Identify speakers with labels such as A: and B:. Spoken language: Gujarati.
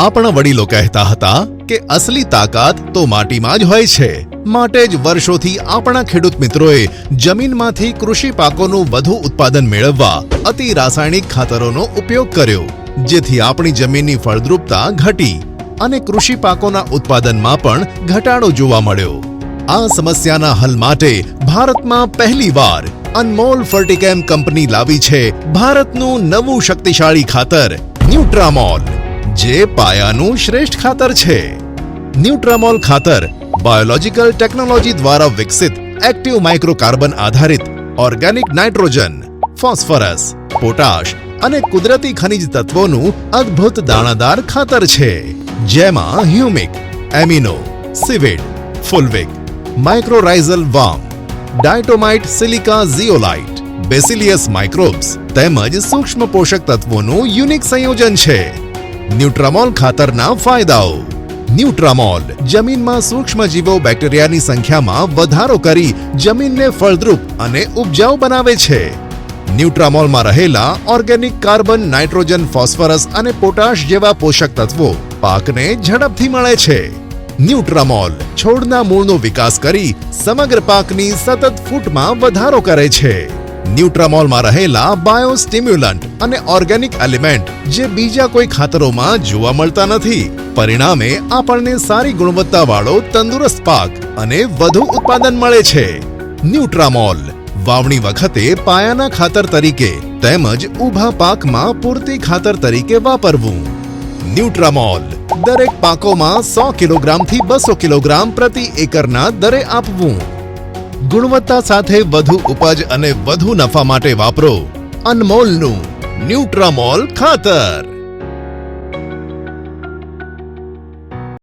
A: આપણા વડીલો કહેતા હતા કે અસલી તાકાત તો માટીમાં જ હોય છે. માટે જ વર્ષોથી આપણા ખેડૂત મિત્રોએ જમીનમાંથી કૃષિ પાકોનું વધુ ઉત્પાદન મેળવવા અતિ રાસાયણિક ખાતરોનો ઉપયોગ કર્યો, જેથી આપણી જમીનની ફળદ્રુપતા ઘટી અને કૃષિ પાકોના ઉત્પાદનમાં પણ ઘટાડો જોવા મળ્યો. આ સમસ્યાના હલ માટે ભારતમાં પહેલીવાર અનમોલ ફર્ટિકેમ કંપની લાવી છે ભારતનું નવું શક્તિશાળી ખાતર ન્યુટ્રામોલ. જે પાયાનું શ્રેષ્ઠ ખાતર છે. ન્યુટ્રામોલ ખાતર બાયોલોજિકલ ટેકનોલોજી દ્વારા વિકસિત એક્ટિવ માઇક્રોકાર્બન આધારિત ઓર્ગેનિક નાઇટ્રોજન, ફોસ્ફરસ, પોટાશ અને કુદરતી ખનિજ તત્વોનું અદ્ભુત દાણાદાર ખાતર છે. જેમાં humic, amino, seaweed, fulvic, mycorrhizal VAM, diatomite silica zeolite bacillus microbes તેમજ સૂક્ષ્મ પોષક તત્વોનું યુનિક સંયોજન છે. ન્યુટ્રામોલ ખાતરના ફાયદાઓ. ન્યુટ્રામોલ જમીનમાં સૂક્ષ્મજીવો બેક્ટેરિયાની સંખ્યામાં વધારો કરી જમીનને ફળદ્રુપ અને ઉપજાઉ બનાવે છે. ન્યુટ્રામોલમાં રહેલા ઓર્ગેનિક કાર્બન, નાઇટ્રોજન, ફોસ્ફરસ અને પોટાશ જેવા પોષક તત્વો પાકને ઝડપથી મળે છે. ન્યુટ્રામોલ છોડના મૂળનો વિકાસ કરી સમગ્ર પાકની સતત ફૂટમાં વધારો કરે છે. ન્યુટ્રામોલમાં રહેલા બાયોસ્ટિમ્યુલન્ટ અને ઓર્ગેનિક એલિમેન્ટ જે બીજા કોઈ ખાતરોમાં જોવા મળતા નથી. પરિણામે આપણને સારી ગુણવત્તાવાળો તંદુરસ્ત પાક અને વધુ ઉત્પાદન મળે છે. ન્યુટ્રામોલ વાવણી વખતે પાયાના ખાતર તરીકે તેમજ ઊભા પાકમાં પૂરતી ખાતર તરીકે વાપરવું. ન્યુટ્રામોલ દરેક પાકોમાં સો કિલોગ્રામથી બસો કિલોગ્રામ પ્રતિ એકરના દરે આપવું. ગુણવત્તા સાથે વધુ ઉપજ અને વધુ નફા માટે વાપરો અનમોલનું ન્યુટ્રામોલ ખાતર.